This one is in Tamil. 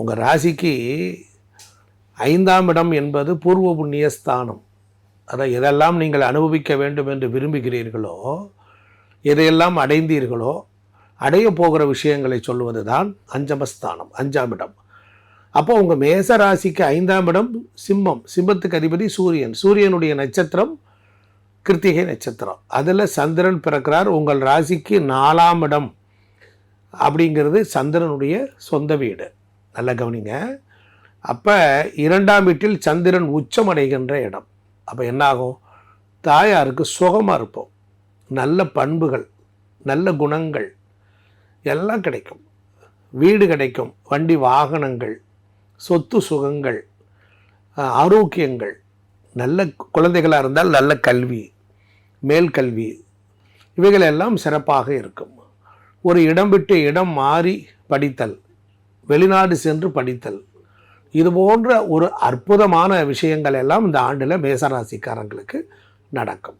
உங்கள் ராசிக்கு ஐந்தாம் இடம் என்பது பூர்வ புண்ணிய ஸ்தானம். அதை எதெல்லாம் நீங்கள் அனுபவிக்க வேண்டும் என்று விரும்புகிறீர்களோ எதையெல்லாம் அடைந்தீர்களோ அடைய போகிற விஷயங்களை சொல்லுவது தான் அஞ்சமஸ்தானம் அஞ்சாம் இடம். அப்போ உங்கள் மேச ராசிக்கு ஐந்தாம் இடம் சிம்மம் சிம்மத்துக்கு அதிபதி சூரியன். சூரியனுடைய நட்சத்திரம் கிருத்திகை நட்சத்திரம். அதில் சந்திரன் பிறக்கிறார் உங்கள் ராசிக்கு நாலாம் இடம் அப்படிங்கிறது சந்திரனுடைய சொந்த வீடு. நல்லா கவனிங்க. அப்போ இரண்டாம் வீட்டில் சந்திரன் உச்சம் அடைகின்ற இடம். அப்போ என்னாகும்? தாயாருக்கு சுகமாக இருப்போம். நல்ல பண்புகள் நல்ல குணங்கள் எல்லாம் கிடைக்கும். வீடு கிடைக்கும். வண்டி வாகனங்கள் சொத்து சுகங்கள் ஆரோக்கியங்கள் நல்ல குழந்தைகளாக இருந்தால் நல்ல கல்வி மேல் கல்வி இவைகள் எல்லாம் சிறப்பாக இருக்கும். ஒரு இடம் விட்டு இடம் மாறி படித்தல் வெளிநாடு சென்று படித்தல். இது போன்ற ஒரு அற்புதமான விஷயங்கள் எல்லாம் இந்த ஆண்டில் மேசராசிக்காரங்களுக்கு நடக்கும்.